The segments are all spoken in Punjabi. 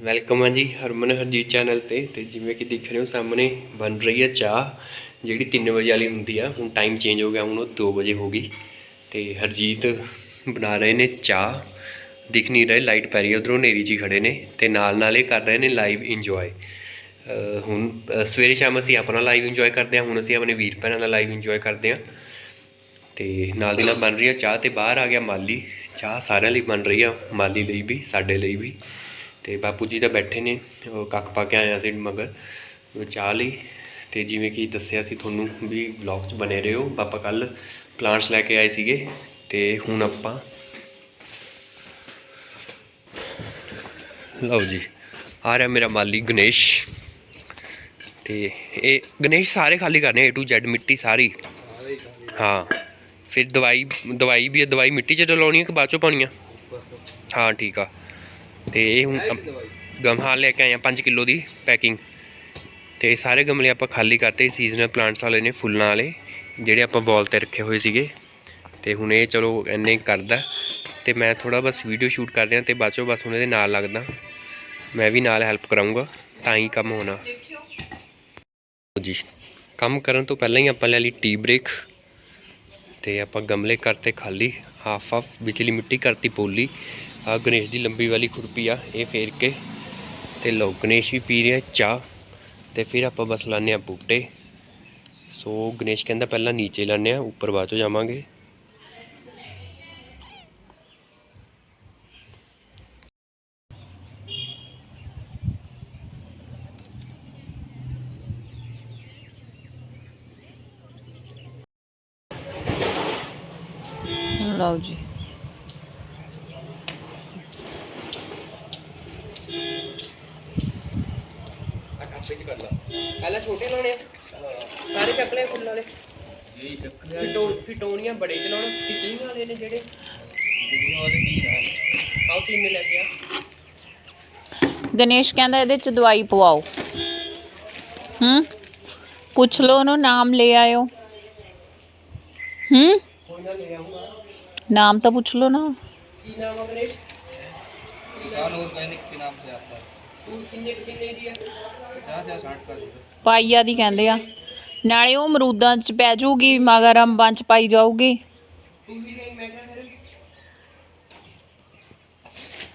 ਵੈਲਕਮ ਆ ਜੀ, ਹਰਮਨ ਹਰਜੀਤ ਚੈਨਲ ਤੇ। ਤੇ ਜਿਵੇਂ ਕਿ ਦੇਖ ਰਹੇ ਹੋ, ਸਾਹਮਣੇ ਬਣ ਰਹੀ ਹੈ ਚਾਹ, ਜਿਹੜੀ 3 ਵਜੇ ਵਾਲੀ ਹੁੰਦੀ ਆ। ਹੁਣ ਟਾਈਮ ਚੇਂਜ ਹੋ ਗਿਆ, ਹੁਣ ਉਹ 2 ਵਜੇ ਹੋ ਗਈ। ਤੇ ਹਰਜੀਤ ਬਣਾ ਰਹੇ ਨੇ ਚਾਹ। ਦਿਖ ਨਹੀਂ ਰਹੇ ਲਾਈਟ ਪੈ ਰਹੀ ਹੈ ਉਧਰੋਂ ਨੇਰੀ ਜੀ ਖੜੇ ਨੇ। ਤੇ ਨਾਲ ਨਾਲ ਇਹ ਕਰ ਰਹੇ ਨੇ ਲਾਈਵ ਇੰਜੋਏ ਹੁਣ ਸਵੇਰੇ ਸ਼ਾਮ ਅਸੀਂ ਆਪਣਾ ਲਾਈਵ ਇੰਜੋਏ ਕਰਦੇ ਹਾਂ ਹੁਣ ਅਸੀਂ ਆਪਣੇ ਵੀਰ ਭੈਣਾਂ ਦਾ ਲਾਈਵ ਇੰਜੋਏ ਕਰਦੇ ਹਾਂ ਤੇ ਨਾਲ ਦੀ ਨਾਲ ਬਣ ਰਹੀ ਆ ਚਾਹ ਤੇ ਬਾਹਰ ਆ ਗਿਆ ਮਾਲੀ। ਚਾਹ ਸਾਰਿਆਂ ਲਈ ਬਣ ਰਹੀ ਆ, ਮਾਲੀ ਲਈ ਵੀ, ਸਾਡੇ ਲਈ ਵੀ। ਤੇ ਬਾਪੂ ਜੀ ਤਾਂ ਬੈਠੇ ਨੇ, ਉਹ ਕੱਖ ਪਾ ਕੇ ਆਇਆ ਸੀ ਮਗਰ ਚਾਹ ਲਈ ਤੇ ਜਿਵੇਂ ਕਿ ਦੱਸਿਆ ਸੀ ਤੁਹਾਨੂੰ ਵੀ ਵਲੌਗ 'ਚ ਬਨੇ ਰਹੋ। ਪਾਪਾ ਕੱਲ ਪਲਾਂਟਸ ਲੈ ਕੇ ਆਏ ਸੀਗੇ ਤੇ ਹੁਣ ਆਪਾਂ ਲਓ ਜੀ, ਆ ਰਿਹਾ ਮੇਰਾ ਮਾਲੀ ਗਣੇਸ਼। ਤੇ ਇਹ ਗਣੇਸ਼ ਸਾਰੇ ਖਾਲੀ ਕਰਨੇ, A to Z ਮਿੱਟੀ ਸਾਰੀ। ਹਾਂ, ਫਿਰ ਦਵਾਈ ਦਵਾਈ ਵੀ ਦਵਾਈ ਮਿੱਟੀ 'ਚ ਡਲਾਉਣੀ ਹੈ ਕਿ ਬਾਅਦ 'ਚੋਂ ਪਾਉਣੀ ਆ ਹਾਂ, ਠੀਕ ਆ। ਤੇ ਇਹ ਹੁਣ ਗਮਹਾ ਲੈ ਕੇ ਆਏ ਆ 5 ਕਿਲੋ ਦੀ ਪੈਕਿੰਗ। ਤੇ ਸਾਰੇ ਗਮਲੇ ਆਪਾਂ ਖਾਲੀ ਕਰਤੇ ਸੀਜ਼ਨਲ ਪਲਾਂਟਸ ਵਾਲੇ ਨੇ ਫੁੱਲਾਂ ਵਾਲੇ ਜਿਹੜੇ ਆਪਾਂ ਵਾਲ ਤੇ ਰੱਖੇ ਹੋਏ ਸੀਗੇ। ਤੇ ਹੁਣ ਇਹ ਚਲੋ ਇੰਨੇ ਕਰਦਾ। ਤੇ ਮੈਂ ਥੋੜਾ ਬਸ ਵੀਡੀਓ ਸ਼ੂਟ ਕਰ ਰਿਹਾ ਤੇ ਬਾਅਦ ਚੋਂ ਬਸ ਹੁਣ ਇਹਦੇ ਨਾਲ ਲੱਗਦਾ। ਮੈਂ ਵੀ ਨਾਲ ਹੈਲਪ ਕਰਾਂਗਾ ਤਾਂ ਹੀ ਕੰਮ ਹੋਣਾ। ਜੀ। ਕੰਮ ਕਰਨ ਤੋਂ ਪਹਿਲਾਂ ਹੀ ਆਪਾਂ ਲੈ ਲਈ ਟੀ ਬ੍ਰੇਕ ਤੇ ਆਪਾਂ ਗਮਲੇ ਕਰਤੇ ਖਾਲੀ ਹਾਫ ਹਾਫ ਵਿਚਲੀ ਮਿੱਟੀ ਕਰਤੀ ਪੋਲੀ। ਆ ਗਣੇਸ਼ ਦੀ ਲੰਬੀ ਵਾਲੀ ਖੁਰਪੀ ਆ, ਇਹ ਫੇਰ ਕੇ। ਤੇ ਲੋ ਗਣੇਸ਼ ਵੀ ਪੀ ਰਿਹਾ ਚਾਹ। ਤੇ ਫਿਰ ਆਪਾਂ ਬਸ ਲਾਣੇ ਆ ਬੂਟੇ। ਸੋ ਗਣੇਸ਼ ਕਹਿੰਦਾ ਪਹਿਲਾਂ ਨੀਚੇ ਲਾਣੇ ਆ ਉੱਪਰ ਬਾਅਦ ਚੋਂ ਜਾਵਾਂਗੇ। ਗਣੇਸ਼ ਕਹਿੰਦਾ ਇਹਦੇ ਚ ਦਵਾਈ ਪਵਾਓ। ਹੂੰ? ਪੁੱਛ ਲਓ ਉਹਨੂੰ ਨਾਮ ਲੈ ਆਇਓ। ਹੂੰ? ਨਾਮ ਤਾਂ ਪੁੱਛ ਲਓ ਨਾ। ਪਾਈਆ ਦੀ ਕਹਿੰਦੇ ਆ। ਨਾਲੇ ਉਹ ਮਰੂਦਾਂ ਚ ਪੈ ਜਾਊਗੀ ਮਗਰ ਅੰਬਾਂ ਚ ਪਾਈ ਜਾਊਗੀ।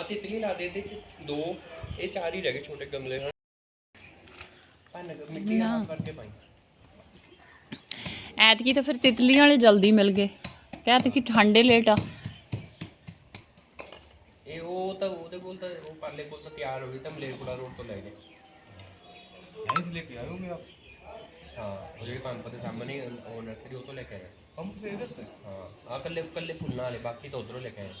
ਅਸੀਂ ਤਿੰਨ ਲਾ ਦੇ ਇਹਦੇ ਚ ਦੋ ਇਹ ਚਾਰ ਹੀ ਰਹਿ ਗਏ ਛੋਟੇ ਗਮਲੇ। ਹਨ ਭੰਨ ਕੇ ਮਿੱਟੀ ਨਾ। ਨਾਲ ਕਰਕੇ ਪਾਈ। ਐਤਕੀ ਤਾਂ ਫਿਰ ਤਿਤਲੀਆਂ ਵਾਲੇ ਜਲਦੀ ਮਿਲ ਗਏ। ਕਹਿ ਕਿ ਠੰਡੇ ਲੇਟ ਆ। ਇਹ ਉਹ ਤਾਂ ਉਹਦੇ ਕੋਲ ਤਾਂ ਉਹ ਪਰਲੇ ਕੋਲ ਤਾਂ ਤਿਆਰ ਹੋ ਗਈ ਤਾਂ ਮਲੇਰਕੋਟਾ ਰੋਡ ਤੋਂ ਲੈ ਗਏ। ਇਸ ਲਈ ਪਿਆਰ ਹੋ ਗਿਆ। ਹਾਂ ਉਹ ਜਿਹੜੇ ਪੰਪ ਦੇ ਸਾਹਮਣੇ ਉਹ ਨਰਸਰੀ ਉਹ ਤੋਂ ਲੈ ਕੇ ਆਏ ਪੰਪ ਸੇ ਇਧਰ ਸੇ ਹਾਂ ਆ ਕੱਲੇ ਕੱਲੇ ਫੁੱਲਾਂ ਵਾਲੇ ਬਾਕੀ ਤਾਂ ਉਧਰੋਂ ਲੈ ਕੇ ਆਏ।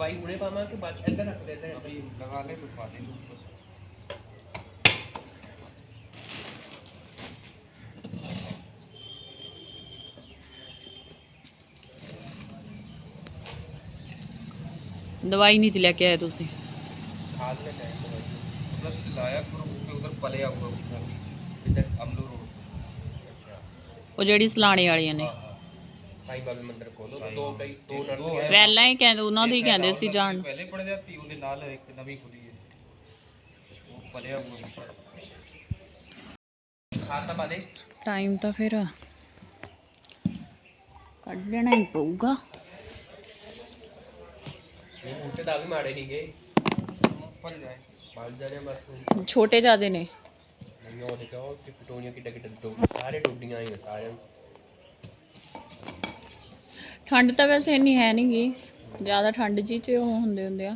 ਦਵਾਈ ਹੁਣੇ ਪਾਵਾਂ ਕਿ ਬਾਅਦ ਚ ਇੱਧਰ ਰੱਖ ਦੇ ਇੱਧਰ अभी लगा ले तो पा देंगे ऊपर से ਦਵਾਈ ਨਹੀਂ ਤੇ ਲੈ ਕੇ ਆਏ ਤੁਸੀਂ ਖਾਦ ਲੈ ਕੇ ਆਏ ਦਵਾਈ प्लस लाया करो के उधर पलिया हुआ उधर ਇੱਧਰ अमलो रोड ਅੱਛਾ ਉਹ ਜਿਹੜੀ ਸਲਾਣੇ ਵਾਲੀਆਂ ਨੇ हाँ हाँ ਸਾਈਂ ਬਾਬੇ ਮੰਦਿਰ ਕੋਲ ਸਾਈਂ ਦੋ ਬਾਬਾ। ਕਈ ਦੋ ਇੱਕ ਦੋ ਨਰਸਰੀਆਂ ਹੈ। ਪਹਿਲਾਂ ਹੀ ਕਹਿੰਦੇ ਉਹਨਾਂ ਦੇ ਹੀ ਇਹ ਕਹਿੰਦੇ ਪਹਿਲਾਂ ਸੀ ਉਹਨਾਂ ਜਾਣ ਦੀ ਨੂੰ। ਪਹਿਲੇ ਪੜ ਜਾਂਦੀ ਉਹਦੇ ਨਾਲ ਇੱਕ ਨਵੀਂ ਖੁੱਲੀ ਹੈ ਉਹ ਪਲਿਆ ਹੋਇਆ ਉੱਪਰ ਖਾਦ ਤਾਂ ਪਾ ਦੇ ਟਾਈਮ ਤਾਂ ਫਿਰ ਕੱਢ ਲੈਣਾ ਹੀ ਪਊਗਾ ਇਹ ਬੂਟੇ ਤਾਂ ਵੀ ਮਾੜੇ ਨਹੀਂ ਗਏ पल जाए ਬਣ ਜਾਣੇ ਆ ਬਸ ਹੁਣ। ਛੋਟੇ ਜਿਆਦੇ ਨੇ ਨਹੀਂ ਉਹ ਦੇਖੋ ਕਿ ਪਟੋਨੀਆਂ ਕਿੱਡਾ ਕਿੱਡਾ ਡੋ ਸਾਰੇ ਡੋਡੀਆਂ ਆਈਆਂ ਸਾਰਿਆਂ ਨੂੰ। ਠੰਡ ਤਾਂ ਵੈਸੇ ਇੰਨੀ ਹੈ ਨਹੀਂ ਗੀ। ਜ਼ਿਆਦਾ ਠੰਡ ਜੀ ਚ ਉਹ ਹੁੰਦੇ ਹੁੰਦੇ ਆ।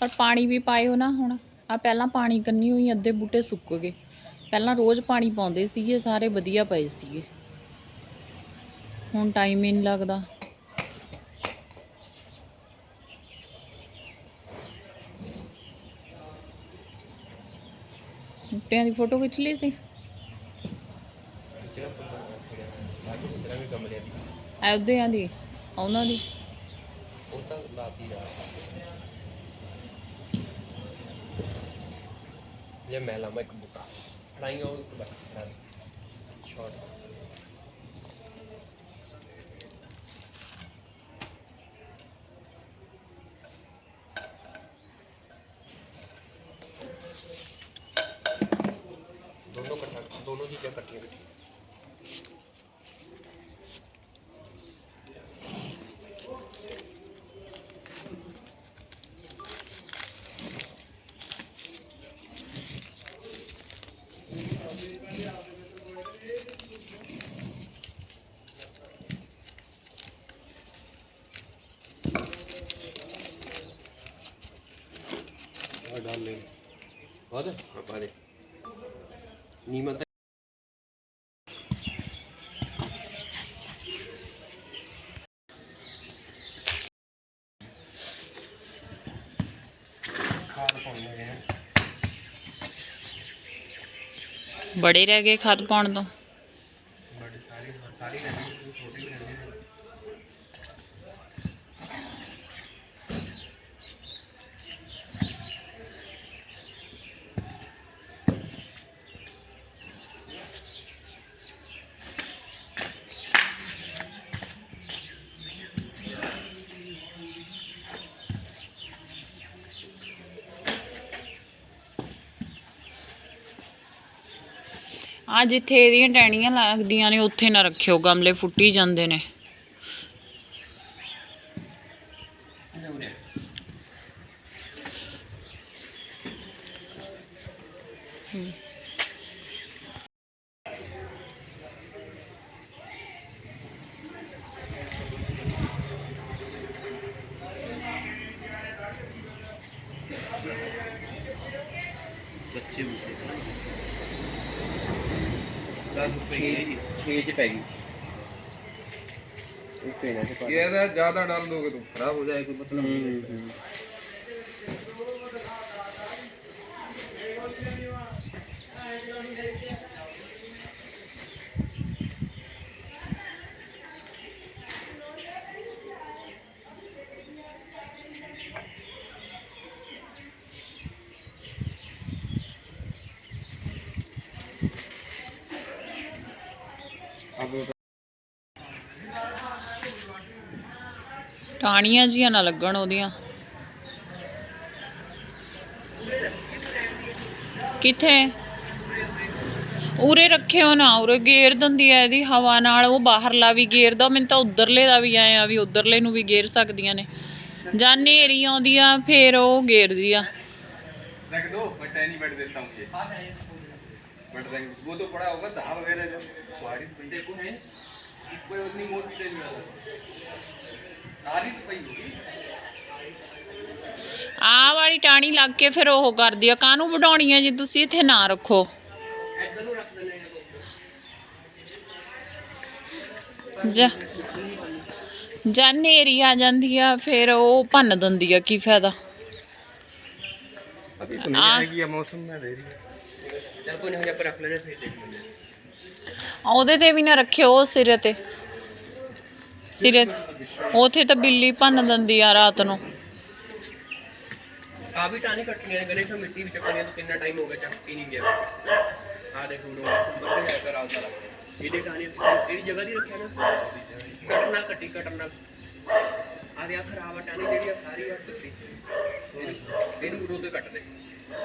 ਪਰ ਪਾਣੀ ਵੀ ਪਾਇਓ ਨਾ ਹੁਣ। ਆ ਪਹਿਲਾਂ ਪਾਣੀ ਕੰਨੀ ਹੋਈ ਅੱਧੇ ਬੂਟੇ ਸੁੱਕ ਗਏ। ਪਹਿਲਾਂ ਰੋਜ਼ ਪਾਣੀ ਪਾਉਂਦੇ ਸੀਗੇ ਸਾਰੇ ਵਧੀਆ ਪਏ ਸੀਗੇ। ਹੁਣ ਟਾਈਮ ਹੀ ਨਹੀਂ ਲੱਗਦਾ। ਬੂਟਿਆਂ ਦੀ ਫੋਟੋ ਖਿੱਚ ਲਈ ਸੀ? ਐਉਦਿਆਂ ਦੀ। ਉਹਨਾਂ ਦੀ। ਉਹ ਤਾਂ ਲਾਤੀ ਜਾ ਇਹ ਮੈਂ ਲਾਵਾਂ ਇੱਕ ਬੁੱਕਾ। ਫੜਾਈ ਉਹ ਇੱਕ ਬਸ ਸ਼ਾਰਟ ਦੋਨੋਂ ਇਕੱਠਾ ਦੋਨੋਂ ਚੀਜ਼ਾਂ ਇਕੱਠੀਆਂ ਇਕੱਠੀਆਂ ਆ ਡਾਲ ਲੈ ਬਾਦ ਹਾਂ ਪਾ ਦੇ ਨੀਮਤ ਬੜੇ ਰਹਿ ਗਏ ਖਾਦ ਪਾਉਣ ਤੋਂ। ਆ ਜਿੱਥੇ ਇਹਦੀਆਂ ਟਹਿਣੀਆਂ ਲੱਗਦੀਆਂ ਨੇ ਉੱਥੇ ਨਾ ਰੱਖਿਓ ਗਮਲੇ ਫੁੱਟੀ ਜਾਂਦੇ ਨੇ। 6 ਚ ਪੈ ਜ਼ਿਆਦਾ ਡਾਲ ਦੋਗੇ ਤੂੰ ਖਰਾਬ ਹੋ जाए कोई ਟਾਹਣੀਆਂ ਜੀਆਂ ਨਾ ਲੱਗਣ ਉਹਦੀਆਂ ਕਿੱਥੇ ਉਰੇ ਰੱਖਿਓ ਨਾ ਉਰੇ ਗੇਰ ਦਿੰਦੀ ਆ ਇਹਦੀ ਹਵਾ ਨਾਲ ਉਹ ਬਾਹਰਲਾ ਵੀ ਗੇਰਦਾ ਮੈਨੂੰ ਤਾਂ ਉਧਰਲੇ ਦਾ ਵੀ ਆਏ ਆ ਵੀ ਉਧਰਲੇ ਨੂੰ ਵੀ ਗੇਰ ਸਕਦੀਆਂ ਨੇ ਜਾਂ ਨੇਰੀ ਆਉਂਦੀ ਆ ਫੇਰ ਉਹ ਗੇਰਦੀ ਆ रख दो मैं टैनी बैठ देता हूँ ये बैठ देंगे वो तो पड़ा होगा था वगैरह जो बारिश पड़ी देखो है कोई उतनी मोटी टैनी वाला ਨਾਲੀ ਵਾਲੀ ਟਾਣੀ ਲੱਗ ਕੇ ਫਿਰ ਉਹ ਕਰਦੀ ਆ। ਕਾਹਨੂੰ ਵਡਾਉਣੀ ਆ ਜੇ ਤੁਸੀਂ? ਇੱਥੇ ਨਾ ਰੱਖੋ। ਜਾ। ਜਾਂ ਨੇਰੀ ਜਾਂਦੀ ਆ ਫਿਰ ਉਹ ਭੰਨ ਦਿੰਦੀ ਆ ਕੀ ਫਾਇਦਾ? ਅਭੀ ਤਾਂ ਨਹੀਂ ਹੈਗੀ ਮੌਸਮ ਮੈਂ ਦੇ ਰਹੀ ਚਲ ਕੋਈ ਨਹੀਂ ਹੋ ਪਰ ਰੱਖ ਲੈਣੇ ਫਿਰ ਦੇਖ ਲੈਣੇ ਉਹਦੇ ਤੇ ਵੀ ਨਾ ਰੱਖਿਓ ਸਿਰੇ ਤੇ। ਸਿਰੇ ਤੇ। ਉੱਥੇ ਤਾਂ ਬਿੱਲੀ ਭੰਨ ਦਿੰਦੀ ਆ ਰਾਤ ਨੂੰ। ਆ ਵੀ ਟਾਣੀ ਕੱਟਣੀਆਂ ਨੇ ਗਣੇਸ਼ ਮਿੱਟੀ ਵਿੱਚ ਚੱਕਣੀਆਂ ਤੋਂ ਕਿੰਨਾ ਟਾਈਮ ਹੋ ਗਿਆ ਚੱਕ ਹੀ ਨਹੀਂ ਗਿਆ। ਆ ਦੇਖੋ ਲੋ ਬੰਦੇ ਹੈ ਕਰ ਆਉਂਦਾ ਇਹਦੇ ਟਾਣੀ ਇਹਦੀ ਜਗ੍ਹਾ ਦੀ ਰੱਖਿਆ ਨਾ। ਕੱਟਣਾ, ਕੱਟੀ, ਕੱਟਣਾ। ਆ ਦੇ ਆ ਖਰਾਬ ਆ ਟਾਣੀ ਜਿਹੜੀ ਆ ਸਾਰੀ ਆ ਟੁੱਟੀ ਇਹਨੂੰ- ਇਹਨੂੰ ਉਰੋਂ ਤੇ ਕੱਟ ਦੇ। ਹਾਂ।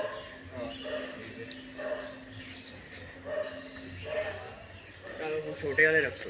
ਚਲੋ ਹੁਣ ਛੋਟੇ ਵਾਲੇ ਰੱਖੋ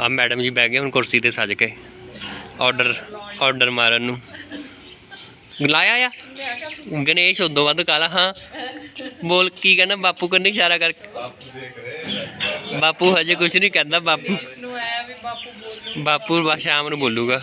ਆ ਮੈਡਮ ਜੀ ਬਹਿ ਗਏ ਹੁਣ ਕੁਰਸੀ ਤੇ ਸੱਜ ਕੇ। ਆਰਡਰ ਆਰਡਰ ਮਾਰਨ ਨੂੰ। ਲਾਇਆ ਆ? ਗਣੇਸ਼ ਉਦੋਂ ਵੱਧ ਕਾਲਾ ਹਾਂ। ਬੋਲ ਕੀ ਕਹਿੰਦਾ? ਬਾਪੂ ਕੰਨੀ ਇਸ਼ਾਰਾ ਕਰਕੇ। ਬਾਪੂ ਹਜੇ ਕੁਝ ਨਹੀਂ ਕਹਿੰਦਾ ਬਾਪੂ। ਬਾਪੂ ਸ਼ਾਮ ਨੂੰ ਬੋਲੂਗਾ।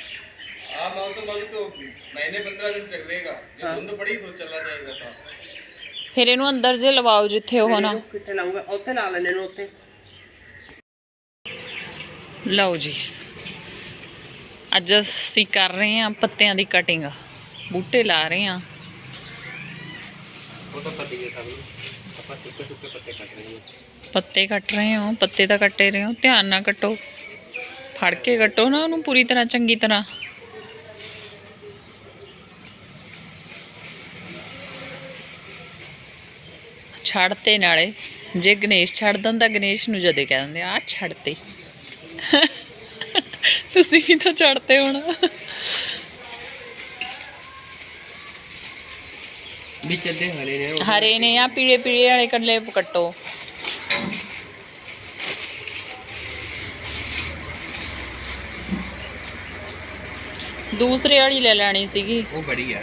हाँ मौसम अभी तो महीने पंद्रह दिन चलेगा ये धुंध पड़ी तो चला जाएगा था ਫਿਰ ਇਹਨੂੰ ਅੰਦਰ ਜੇ ਲਵਾਓ ਜਿੱਥੇ ਉਹ ਨਾ ਕਿੱਥੇ ਲਾਉਂਗਾ ਉੱਥੇ ਲਾ ਲੈਣੇ ਨੂੰ ਉੱਥੇ ਲਓ ਜੀ ਅੱਜ ਅਸੀਂ ਕਰ ਰਹੇ ਹਾਂ ਪੱਤਿਆਂ ਦੀ ਕਟਿੰਗ ਬੂਟੇ ਲਾ ਰਹੇ ਹਾਂ ਉਹ ਤਾਂ ਪਤੀ ਹੈ ਸਾਨੂੰ ਆਪਾਂ ਸੁੱਕੇ ਸੁੱਕੇ ਪੱਤੇ ਕੱਟ ਰਹੇ ਹਾਂ ਪੱਤੇ ਕੱਟ ਰਹੇ ਹੋ ਪੱਤੇ ਤਾਂ ਕੱਟੇ ਰਹੇ ਹੋ ਧਿਆਨ ਨਾਲ ਕੱਟੋ ਫੜ ਕੇ ਕੱਟੋ ਨਾ ਉਹਨੂੰ ਪੂਰੀ ਤਰ੍ਹਾਂ ਚੰਗੀ ਤਰ੍ਹਾਂ ਛੱਡਤੇ ਨਾਲੇ ਜੇ ਗਣੇਸ਼ ਛੱਡ ਦਿੰਦਾ ਗਣੇਸ਼ ਨੂੰ ਜਦੇ ਕਹਿ ਦਿੰਦੇ ਆ ਛੱਡਤੇ ਤੁਸੀਂ ਵੀ ਤਾਂ ਛੱਡਤੇ ਹੁਣ। ਵਿੱਚ ਅੱਧੇ ਹਰੇ ਨੇ ਹਰੇ ਨੇ ਆ ਪੀਲੇ ਪੀਲੇ ਵਾਲੇ ਕੱਲੇ ਕੱਟੋ। ਦੂਸਰੇ ਵਾਲੀ ਲੈ ਲੈਣੀ ਸੀਗੀ। ਉਹ ਬੜੀ ਆ।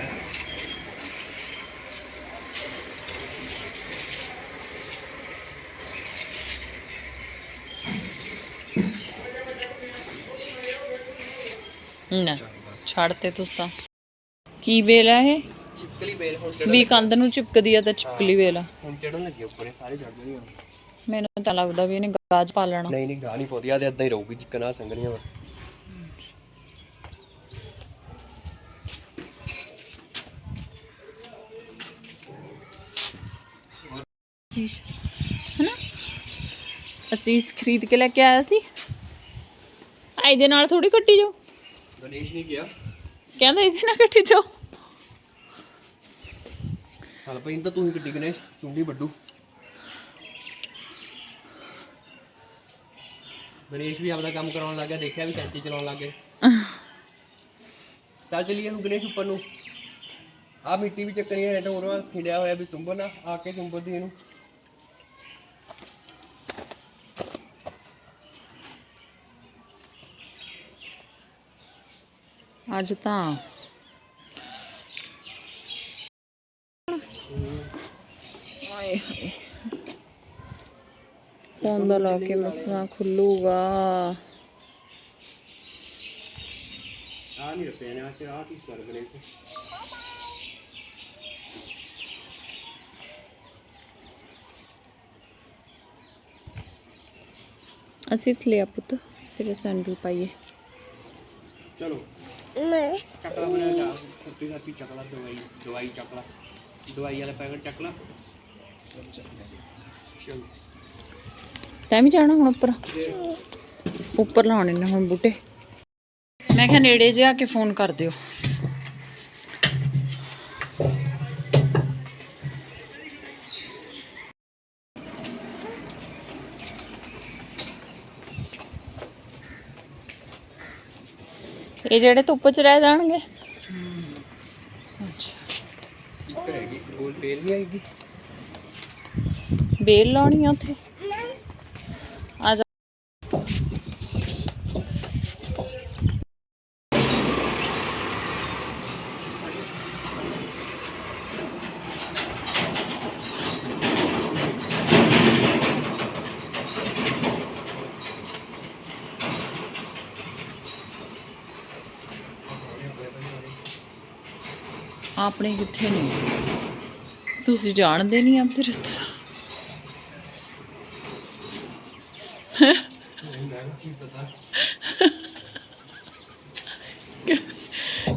ਨਾ ਛੱਡ ਤੇ ਤੁਸੀਂ ਤਾਂ। ਕੀ ਵੇਲ ਆ ਇਹ? ਚਿਪਕਲੀ ਬੇਲ ਹੁਣ ਵੀ ਕੰਧ ਨੂੰ ਚਿਪਕਦੀ ਆ ਤਾਂ ਚਿਪਕਲੀ ਵੇਲ ਆ। ਹੁਣ ਚੜਨ ਲੱਗੀ ਉੱਪਰੇ ਸਾਰੇ ਚੜ ਜਾਣੀਆਂ ਮੈਨੂੰ ਤਾਂ ਲੱਗਦਾ ਵੀ ਇਹਨੇ ਗਾਜ ਪਾ ਲੈਣਾ। ਨਹੀਂ ਨਹੀਂ ਗਾਹ ਨਹੀਂ ਪੋਦੀ ਆ ਤੇ ਏਦਾਂ ਹੀ ਰਹੂਗੀ ਜਿੱਕਣਾ ਸੰਗਣੀਆਂ ਬਸ। ਚੀਜ਼ ਹਨਾ? ਅਸੀਂ ਇਸ ਖਰੀਦ ਕੇ ਲੈ ਕੇ ਆਇਆ ਸੀ। ਇਹਦੇ ਨਾਲ ਥੋੜੀ ਕੱਟੀ ਜਾਓ ਗਣੇਸ਼ ਗਿਆ ਕਹਿੰਦਾ ਇਹਦੇ ਨਾਲ ਕੱਟੀ ਜਾਓ। ਚੱਲ ਪਈ ਤਾਂ ਤੂੰ ਹੀ ਗੱਡੀ ਗਣੇਸ਼ ਚੁੰਡੀ ਵੱਡੂ। ਗਣੇਸ਼ ਵੀ ਆਪਦਾ ਕੰਮ ਕਰਾਉਣ ਲੱਗ ਗਿਆ ਦੇਖਿਆ ਵੀ ਕੈਂਚੀ ਚਲਾਉਣ ਲੱਗ ਗਏ। ਚੱਲ ਚਲੀਏ ਹੁਣ ਗਣੇਸ਼ ਉੱਪਰ ਨੂੰ। ਆ ਮਿੱਟੀ ਵੀ ਚੱਕਣੀ ਹੈ ਟੋਰਵਾ ਖਿੜਿਆ ਹੋਇਆ ਵੀ ਸੁੰਬਰ ਨਾ ਆ ਕੇ ਸੁੰਬਰ ਦੀ ਇਹਨੂੰ। ਅੱਜ ਤਾਂ। ਆਏ ਹਾਏ। ਫੋਨ ਦਾ ਲਾ ਕੇ ਮਸਾ ਖੁੱਲੂਗਾ। ਆ ਨਹੀਂ ਰੱਖਿਆ ਨੇ ਆ ਚ ਆ ਕੀ ਕਰ ਗਣੇਸ਼ ਅਸੀਂ ਇਸ ਲਿਆ ਪੁੱਤ ਤੇਰੇ ਸੈਂਡਲ ਪਾਈਏ। ਚਲੋ। ਨਹੀਂ ਚੱਕਲਾ ਬਣਾ ਜਾ ਸੱਤੀ ਸੱਤੀ ਚੱਕਲਾ ਦਵਾਈ ਦਵਾਈ ਚੱਕਲਾ ਦਵਾਈ ਵਾਲਾ ਪੈਕਟ ਚੱਕਲਾ ਚਲੋ। ਤੈਂ ਵੀ ਜਾਣਾ ਹੁਣ ਉੱਪਰ? ਉੱਪਰ ਲਾਉਣੇ ਨੇ ਹੁਣ ਬੂਟੇ। ਮੈਂ ਕਿਹਾ ਨੇੜੇ ਜੇ ਆ ਕੇ ਫੋਨ ਕਰ ਦਿਓ। ਇਹ ਜਿਹੜੇ ਧੁੱਪ 'ਚ ਰਹਿ ਜਾਣਗੇ? ਅੱਛਾ ਇੱਕ ਰਹਿ ਗਈ ਗੋਲ ਬੇਲ ਵੀ ਆਏਗੀ? ਬੇਲ ਲਾਉਣੀ ਆ ਉੱਥੇ ਆ ਜਾ ਆਪਣੇ ਕਿੱਥੇ ਨੇ? ਤੁਸੀਂ ਜਾਣਦੇ ਨਹੀਂ ਆਪਣੇ ਰਿਸ਼ਤੇਦਾਰ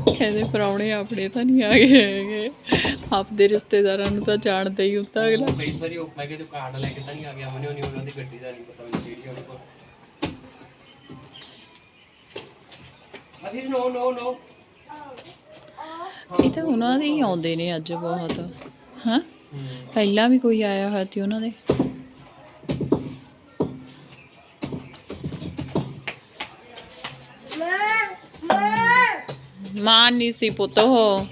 ਕਹਿੰਦੇ ਪ੍ਰਾਹੁਣੇ ਆਪਣੇ ਤਾਂ ਨਹੀਂ ਆ ਗਏ ਹੈਗੇ। ਆਪਦੇ ਰਿਸ਼ਤੇਦਾਰਾਂ ਨੂੰ ਤਾਂ ਜਾਣਦੇ ਹੀ ਹੁੰਦਾ ਅਗਲਾ। ਕਈ ਵਾਰੀ ਉਹ ਮੈਂ ਕਿਹਾ ਕਾਰਡ ਲੈ ਕੇ ਤਾਂ ਨਹੀਂ ਆ ਗਿਆ, ਮਨੇ ਉਹਨੇ ਉਹਨਾਂ ਦੀ ਗੱਡੀ ਦਾ ਨਹੀਂ ਪਤਾ ਮੈਨੂੰ ਕਿਹੜੀ ਉਹਦੇ ਕੋਲ। ਅਸੀਂ ਨੋ ਨੋ ਨੋ। ਇਹ ਤਾਂ ਉਹਨਾਂ ਦੇ ਹੀ ਆਉਂਦੇ ਨੇ ਅੱਜ ਬਹੁਤ। ਹਾਂ? ਪਹਿਲਾਂ ਵੀ ਕੋਈ ਆਇਆ ਹੋਇਆ ਸੀ ਉਹਨਾਂ ਦੇ। ਮਾਂ ਨਹੀਂ ਸੀ ਪੁੱਤ ਹੁਣ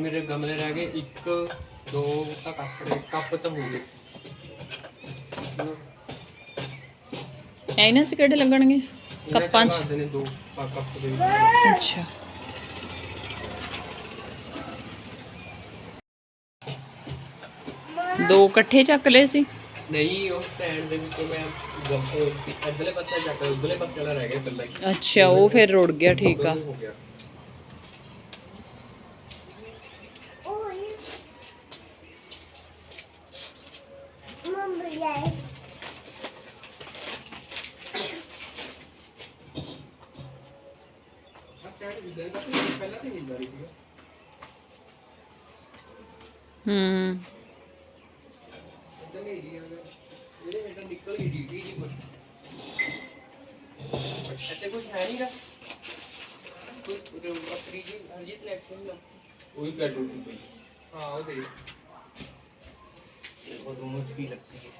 ਮੇਰੇ ਗਮਲੇ ਰਹਿ ਗਏ। 1 2 ਤਾਂ ਕੱਪ ਕੱਪ ਤਾਂ ਹੋ ਗਏ। ਇਹਨਾਂ 'ਚ ਕਿਹੜੇ ਲੱਗਣਗੇ ਕੱਪਾਂ 'ਚ ਦੇ ਨੇ ਦੋ ਆਹ ਕੱਪ ਦੇ ਅੱਛਾ ਦੋ ਇਕੱਠੇ ਚੱਕ ਲਏ ਸੀ ਨਹੀਂ ਉਹ ਸਟੈਂਡ ਦੇ ਵਿੱਚੋਂ ਮੈਂ ਗੱਪ ਇੱਧਰਲੇ ਪਾਸੇ ਚੱਕ ਉਧਰਲੇ ਪਾਸੇ ਵਾਲਾ ਰਹਿ ਗਿਆ ਇਕੱਲਾ ਹੀ ਅੱਛਾ ਉਹ ਫਿਰ ਰੁੜ ਗਿਆ ਠੀਕ ਆ ਹੋ ਗਿਆ ਆਹ ਸਟੈਂਡ ਵੀ ਦੇ ਪਹਿਲਾਂ ਤੇ ਮਿਲਦਾ ਰਹੀ ਸੀਗਾ ਹੂੰ। ਇਹਦੇ ਵਿੱਚ ਨਿਕਲ ਗਈ ਡੀਪੀ ਜੀ ਕੁਝ ਇੱਥੇ ਕੁਝ ਹੈ ਨਹੀਂਗਾ ਕੁਝ ਅਪਰੀ ਜੀ ਹਰਜੀਤ ਲੈ ਕੇ ਨਾ ਉਹੀ ਕੱਢੂ ਪਈ ਹਾਂ ਉਹ ਦੇ ਇਹ ਉਹ ਦੋਨੋਂ ਚੀਜ਼ ਲੱਗਦੀ ਹੈ।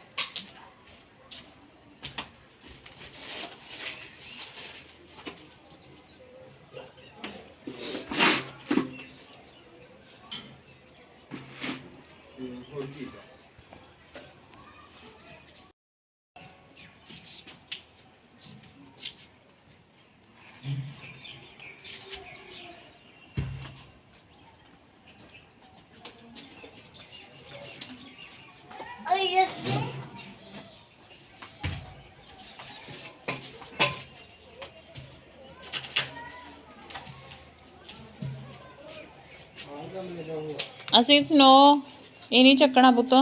ਅਸੀਂ ਸਨੋ ਇਹ ਨਹੀਂ ਚੱਕਣਾ ਪੁੱਤ।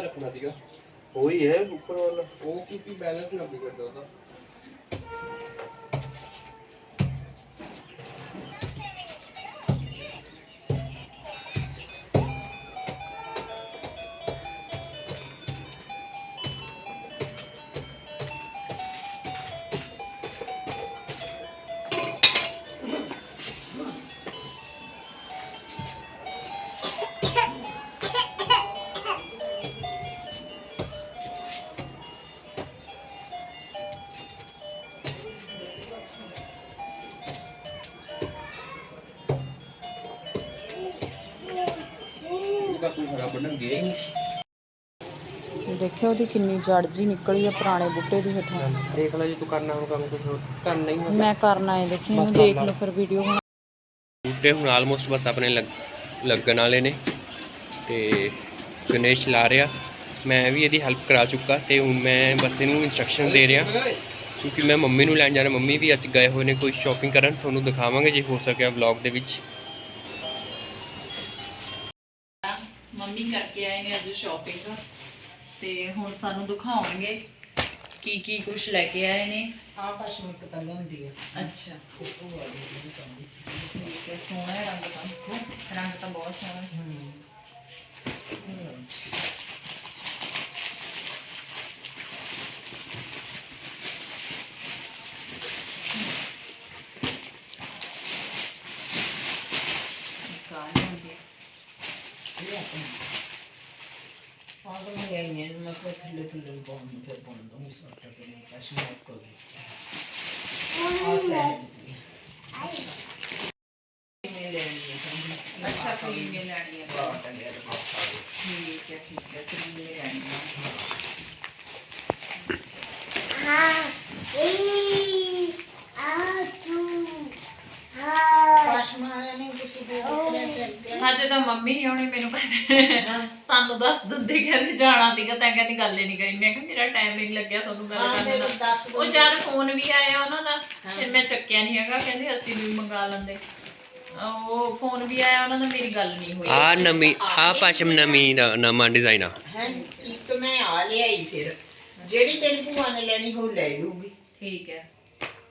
ਰੱਖਣਾ ਉਹੀ ਸੀਗਾ। ਹੈ ਉੱਪਰ ਵਾਲਾ। ਉਹ ਕਿਉਂਕਿ ਬੈਲੈਂਸ ਨਾ ਵਿਗੜਦਾ ਉਹਦਾ। ਦੇਖਿਓ ਉਹਦੀ ਕਿੰਨੀ ਜੜ ਜੀ ਨਿਕਲੀ ਆ ਪੁਰਾਣੇ ਬੁੱਟੇ ਦੀ ਹੇਠੋਂ। ਦੇਖ ਲੈ ਜੇ ਤੂੰ ਕਰਨਾ ਹੁਣ ਕੰਮ ਕੁਝ ਕਰਨਾ ਹੀ ਮੈਂ ਕਰਨਾ ਹੈ ਦੇਖੀ ਬਸ ਇਹਨੂੰ ਦੇਖ ਲਾ। ਲਓ ਫਿਰ ਵੀਡੀਓ ਬਣਾ ਬੂਟੇ ਹੁਣ ਆਲਮੋਸਟ ਬਸ ਆਪਣੇ ਲੱਗ- ਲੱਗਣ ਵਾਲੇ ਨੇ। ਤੇ ਗਣੇਸ਼ ਲਾ ਰਿਹਾ। ਮੈਂ ਵੀ ਇਹਦੀ ਹੈਲਪ ਕਰਾ ਚੁੱਕਾ ਤੇ ਹੁਣ ਮੈਂ ਬਸ ਇਹਨੂੰ ਇਨਸਟਰਕਸ਼ਨ ਦੇ ਰਿਹਾ। ਕਿਉਂਕਿ ਮੈਂ ਮੰਮੀ ਨੂੰ ਲੈਣ ਜਾਣਾ ਮੰਮੀ ਵੀ ਅੱਜ ਗਏ ਹੋਏ ਨੇ ਕੋਈ ਸ਼ਾਪਿੰਗ ਕਰਨ ਤੁਹਾਨੂੰ ਦਿਖਾਵਾਂਗੇ ਜੇ ਹੋ ਸਕਿਆ ਵਲੌਗ ਦੇ ਵਿੱਚ। ਮੰਮੀ ਕਰਕੇ ਆਏ ਨੇ ਅੱਜ ਸ਼ਾਪਿੰਗ ਤੇ ਹੁਣ ਸਾਨੂੰ ਦਿਖਾਉਣਗੇ ਕੀ ਕੀ ਕੁਝ ਲੈ ਕੇ ਆਏ ਨੇ। ਆ ਪਸ਼ਮੀ ਕਤਰ ਲੈਂਦੀ ਹੈ ਅੱਛਾ। ਉਹ ਵਾਲੀ ਜਿਹੜੀ ਕਹਿੰਦੀ ਸੀ। ਠੀਕ ਹੈ ਸੋਹਣਾ ਹੈ ਰੰਗ ਤਾਂ। ਰੰਗ ਤਾਂ ਬਹੁਤ ਸੋਹਣਾ ਹੈ। ਹੂੰ ਕਾਰ ਹੁੰਦੀ ਹੈ ਇਹ ਆਪਣੀ ਆਗ ਮੈਂ ਆਈ ਹਾਂ ਮੈਂ ਕੋਈ ਥੱਲੇ ਥੱਲੇ ਪਾਉਂ ਫਿਰ ਪਾਉਂ ਦੂੰਗੀ ਸੋਟ ਕੇ ਨਹੀਂ ਪਸ਼ਮੀ ਕੋ ਵੀ ਆ ਸੈਡ ਦੀ ਮੈਂ ਲੈ ਲਈ ਅੱਛਾ ਕਰੀਮ ਇਹ ਲੈਣੀ ਹੈ ਕਾਟਨ ਦੇ ਠੀਕ ਹੈ ਠੀਕ ਹੈ ਕਰੀਮ ਇਹ ਲੈਣੀ ਹੈ ਪਸ਼ਮਾ ਵਾਲੇ ਨੇ ਕਿਸੇ ਦੇ ਦੇਖਣੇ ਤੇ ਹਜੇ ਤਾਂ ਮੰਮੀ ਨਹੀਂ ਆਉਣੀ ਮੈਨੂੰ ਕਹਿੰਦੇ ਸਾਨੂੰ ਦੱਸ ਦਿੰਦੇ ਕਹਿੰਦੇ ਜਾਣਾ ਸੀਗਾ ਤਾਂ ਕਹਿੰਦੀ ਗੱਲ ਹੀ ਨਹੀਂ ਕਰੀ। ਮੈਂ ਕਿਹਾ ਮੇਰਾ ਟਾਈਮ ਨਹੀਂ ਲੱਗਿਆ ਤੁਹਾਨੂੰ ਗੱਲ ਹਾਂ ਕਰਨ ਫਿਰ ਦਾ। ਦੱਸ ਉਹ ਜਦ ਫੋਨ ਵੀ ਆਇਆ ਉਹਨਾਂ ਦਾ ਹਾਂ। ਫਿਰ ਮੈਂ ਚੱਕਿਆ ਨਹੀਂ ਹੈਗਾ ਕਹਿੰਦੇ ਅਸੀਂ ਵੀ ਮੰਗਾ ਲੈਂਦੇ। ਉਹ ਫੋਨ ਵੀ ਆਇਆ ਉਹਨਾਂ ਨਾਲ ਮੇਰੀ ਗੱਲ ਨਹੀਂ ਹੋਈ। ਆ ਨਵੀਂ ਆ ਪਸ਼ਮ ਨਵੀਂ ਦਾ ਨਵਾਂ ਡਿਜ਼ਾਈਨ ਆ। ਹੈ ਇੱਕ ਮੈਂ ਆ ਲਿਆਈ ਫਿਰ। ਜਿਹੜੀ ਤੇਰੀ ਭੂਆ ਨੇ ਲੈਣੀ ਉਹ ਲੈ ਲੂਗੀ ਠੀਕ ਹੈ।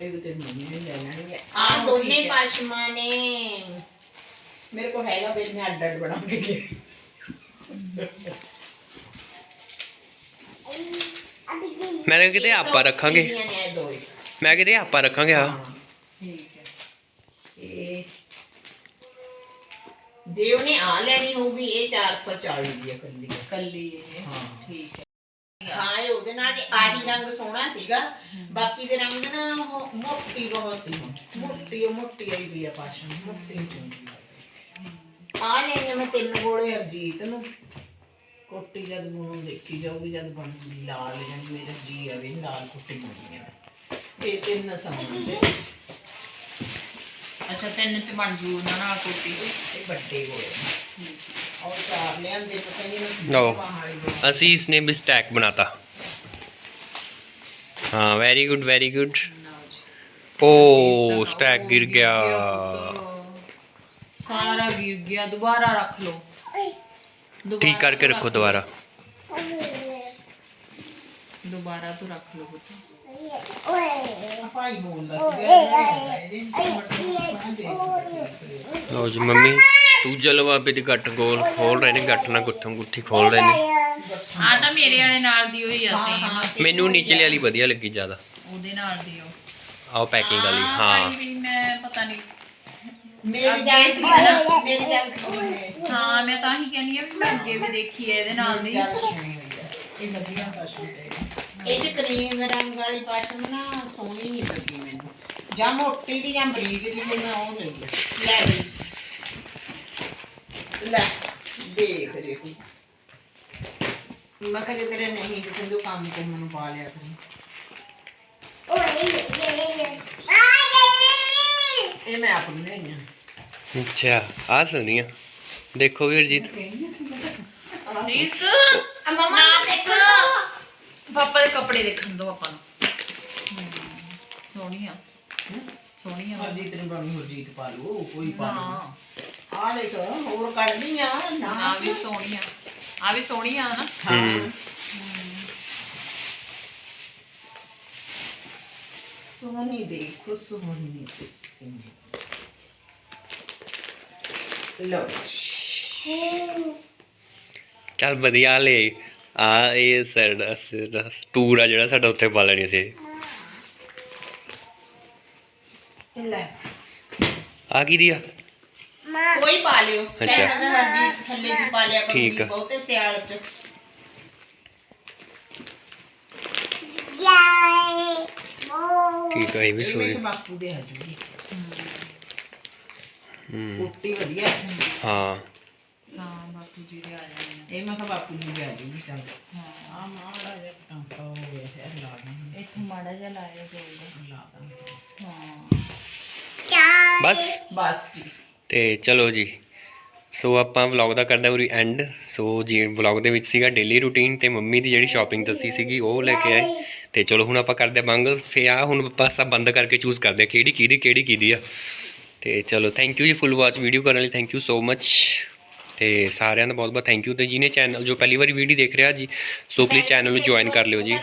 ਇੱਕ ਤੇ ਮੰਮੀ ਨੇ ਲੈ ਲੈਣੀ ਹੈ। ਆ ਦੋਨੇ ਪਾਸ਼ਮਾ ਨੇ। ਮੇਰੇ ਕੋ ਹੈਗਾ ਵੀ ਮੈਂ ਅੱਡ ਅੱਡ ਬਣਾ ਕੇ ਗਈ ਮੈਂ ਕਿਹਾ ਕਿਤੇ ਆਪਾਂ ਰੱਖਾਂਗੇ। ਸੀਗੀਆਂ ਨੇ ਇਹ ਦੋ ਹੀ। ਮੈਂ ਕਿਤੇ ਆਪਾਂ ਰੱਖਾਂਗੇ ਆ। ਠੀਕ ਹੈ। ਇਹ ਜੇ ਉਹਨੇ ਆ ਲੈਣੀ ਹੋਊਗੀ ਇਹ 440 ਦੀ ਹੈ ਕੱਲੀ। ਕੱਲੀ ਇਹ ਹਾਂ। ਠੀਕ ਹੈ। ਹਾਂ ਇਹ ਉਹਦੇ ਨਾਲ ਤੇ ਆਹੀ ਰੰਗ ਸੋਹਣਾ ਸੀਗਾ ਬਾਕੀ ਦੇ ਰੰਗ ਨਾ ਉਹ ਮੋਟੀ ਬਹੁਤ ਹੀ ਮੋਟੀ ਉਹ ਮੋਟੀ ਆਈ ਵੀ ਆ ਪਾਸ਼ਨ ਮੋਟੀ ਚੁੰਗੀ ਆ ਲੈਣੇ ਮੈਂ ਤਿੰਨ ਗੋਲੇ ਹਰਜੀਤ ਨੂੰ। ਕੋਟੀ ਜਦ ਬਣੂ ਦੇਖੀ ਜਾਊਗੀ ਜਦ ਬਣੂਗੀ ਲਾਲ ਜਾਨੀ ਮੇਰਾ ਜੀ ਆਵੇ ਲਾਲ ਕੋਟੀ ਬਣਨੀ ਹੈ ਇਹ ਤਿੰਨ ਸਾਹਮਣੇ ਅੱਛਾ ਤਿੰਨ ਚ ਬਣ ਜੂ ਉਹਨਾਂ ਨਾਲ ਕੋਟੀ। ਇਹ ਵੱਡੇ ਗੋਲੇ। ਔਰ ਚਾਰ ਲਿਆਂਦੇ ਪਤਾ ਨਹੀਂ ਲਓ। ਬਾਹਰ ਹੀ ਬਣਾ- ਅਸੀਂ ਇਸਨੇ ਵੀ ਸਟੈਕ ਬਣਾਤਾ। ਹਾਂ ਵੈਰੀ ਗੁੱਡ ਵੈਰੀ ਗੁੱਡ ਓ ਸਟੈਕ ਗਿਰ ਗਿਆ। ਸਾਰਾ ਗਿਰ ਗਿਆ ਦੁਬਾਰਾ ਰੱਖ ਲਓ। ਦੁਬਾਰਾ ਠੀਕ ਕਰਕੇ ਰੱਖੋ ਦੁਬਾਰਾ। ਦੁਬਾਰਾ ਤੋਂ ਰੱਖ ਲਓ ਪੁੱਤ। ਭਾਈ ਬੋਲਦਾ ਲਓ ਜੀ ਮੰਮੀ ਤੂੰ ਜਲਵਾਬੇ ਦੀ ਗੱਠ ਗੋਲ ਖੋਲ ਰਹੇ ਨੇ ਨਾਲ ਗੁੱਥਮ ਗੁੱਥੀ ਖੋਲ ਰਹੇ ਨੇ। ਆ। ਤਾਂ ਮੇਰੇ ਵਾਲੇ ਨਾਲ ਦੀ ਹੋਈ ਆ ਮੈਨੂੰ ਨੀਚਲੇ ਵਾਲੀ ਵਧੀਆ ਲੱਗੀ ਜ਼ਿਆਦਾ। ਉਹਦੇ ਨਾਲ ਦੀ ਉਹ। ਆਓ ਪੈਕਿੰਗ ਵਾਲੀ ਹਾਂ। ਵਾਲੀ ਵੀ ਮੈਂ ਪਤਾ ਨਹੀਂ ਮੇਰੀ ਅੱਗੇ ਜਾਨ ਸੀ। ਨਾ। ਮੇਰੀ ਜਾਨ ਕਿਵੇਂ ਹੈ ਹਾਂ ਮੈਂ ਤਾਂ ਹੀ ਕਹਿੰਦੀ ਆ ਵੀ ਮੈਂ ਅੱਗੇ ਵੀ ਦੇਖੀ ਹੈ ਇਹਦੇ ਨਾਲ ਦੀ। ਇਹ ਵਧੀਆ ਪਾਸ਼ਨ ਤੇ ਇਹ ਚ ਕਰੀਮ ਰੰਗ ਵਾਲੀ ਪਾਸ਼ਨ ਨਾ ਸੋਹਣੀ ਨਹੀਂ ਲੱਗੀ ਮੈਨੂੰ। ਜਾਂ ਮੋਟੀ ਦੀ ਜਾਂ ਬਰੀਕ ਦੀ ਤੇ ਮੈਂ ਉਹ ਲਈ ਆ। ਲੈ ਲਈ ਲੈ ਦੇਖ ਦੇਖੀ ਮੈਂ ਕਿਹਾ ਜੇ ਤੇਰੇ ਨਹੀਂ ਕਿਸੇ ਨੂੰ ਕੰਮ ਤੇ ਮੈਨੂੰ ਪਾ ਲਿਆ ਕਰੀ। ਇਹ ਮੈਂ ਆਪ ਨੂੰ ਲਈ ਆ। ਅੱਛਾ ਆ। ਸੁਣੀਆਂ ਦੇਖੋ ਵੀਰ ਜੀ ਸੀਸ ਮਮਾ ਪਾਪਾ ਦੇ ਕੱਪੜੇ ਦੇਖਣ ਦੋ ਆਪਾਂ ਨੂੰ। ਹਮ, ਸੋਹਣੀਆਂ ਸੋਹਣੀਆਂ ਵਾ। ਹਰਜੀਤ ਨੇ ਬਣੀ ਹਰਜੀਤ ਪਾ ਲਓ ਕੋਈ ਪਾ ਲਓ। ਨਾ ਆ ਦੇਖ ਹੋਰ ਕੱਢਦੀ ਆ ਨਾ। ਆ ਵੀ ਸੋਹਣੀਆਂ ਆ। ਵੀ ਸੋਹਣੀਆਂ ਨਾ। ਹੂੰ। ਸੋਹਣੀ ਦੇਖੋ ਸੋਹਣੀ ਤੁਸੀਂ। ਲੋ ਚੱਲ ਵਧੀਆ ਲੈ। ਆ ਇਹ ਸਾਡਾ ਸਾਡਾ ਟੂਰ ਆ ਜਿਹੜਾ ਸਾਡਾ ਉੱਥੇ ਪਾ ਲੈਣੀ ਸੀ ਲੈ। ਆ ਕੀ ਦੀ ਆ? ਕੋਈ ਪਾ ਲਿਓ। ਅੱਛਾ। ਥੱਲੇ ਚ ਪਾ ਲਿਆ ਠੀਕ ਆ। ਬਹੁਤੇ ਸਿਆਲ ਚ। ਠੀਕ ਆ ਇਹ ਵੀ ਵੇਖ ਬਾਪੂ ਦੇ ਹਜੂਗੀ ਹੂੰ। ਕੁੱਟੀ ਵਧੀਆ। ਹਾਂ। ਹਾਂ ਬਾਪੂ ਜੀ ਦੇ ਆ ਜਾਣੇ ਨੇ। ਇਹ ਮੈਂ ਕਿਹਾ ਬਾਪੂ ਜੀ ਆ ਜੂਗੀ ਚੱਲ। ਹਾਂ ਆ ਮਾੜਾ ਜਿਹਾ ਟਾਂਕਾ ਹੋ ਗਿਆ ਹੈ ਲਾ ਦਾਂ ਇੱਥੋਂ ਮਾੜਾ ਜਿਹਾ ਲਾਇਆ ਜਾਊਗਾ ਲਾ ਦਾਂ ਹਾਂ। ਬਸ। ਬਸ ਜੀ। ਤੇ ਚਲੋ ਜੀ। ਸੋ ਆਪਾਂ ਵਲੌਗ ਦਾ ਕਰਦੇ ਉਰੀ ਐਂਡ ਸੋ ਜੀ ਵਲੌਗ ਦੇ ਵਿੱਚ ਸੀਗਾ ਡੇਲੀ ਰੂਟੀਨ ਤੇ ਮੰਮੀ ਦੀ ਜਿਹੜੀ ਸ਼ਾਪਿੰਗ ਦੱਸੀ ਸੀਗੀ ਉਹ ਲੈ ਕੇ ਆਏ। ਤੇ ਚਲੋ ਹੁਣ ਆਪਾਂ ਕਰਦੇ ਬੰਗ ਫੇ ਆ ਹੁਣ ਬਸ ਆ ਬੰਦ ਕਰਕੇ ਚੂਜ਼ ਕਰਦੇ ਆ ਕਿਹੜੀ ਕਿਹਦੀ ਕਿਹੜੀ ਕਿਹਦੀ ਆ। ਤੇ ਚਲੋ ਥੈਂਕ ਯੂ ਜੀ ਫੁੱਲ ਵਾਚ ਵੀਡੀਓ ਕਰਨ ਲਈ ਥੈਂਕ ਯੂ ਸੋ ਮੱਚ ਤੇ ਸਾਰਿਆਂ ਦਾ ਬਹੁਤ ਬਹੁਤ ਥੈਂਕ ਯੂ ਤੇ ਜਿਹਨੇ ਚੈਨਲ ਜੋ ਪਹਿਲੀ ਵਾਰੀ ਵੀਡੀਓ ਦੇਖ ਰਿਹਾ ਜੀ ਸੋ ਪਲੀਜ਼ ਚੈਨਲ ਨੂੰ ਜੁਆਇਨ ਕਰ ਲਿਓ ਜੀ।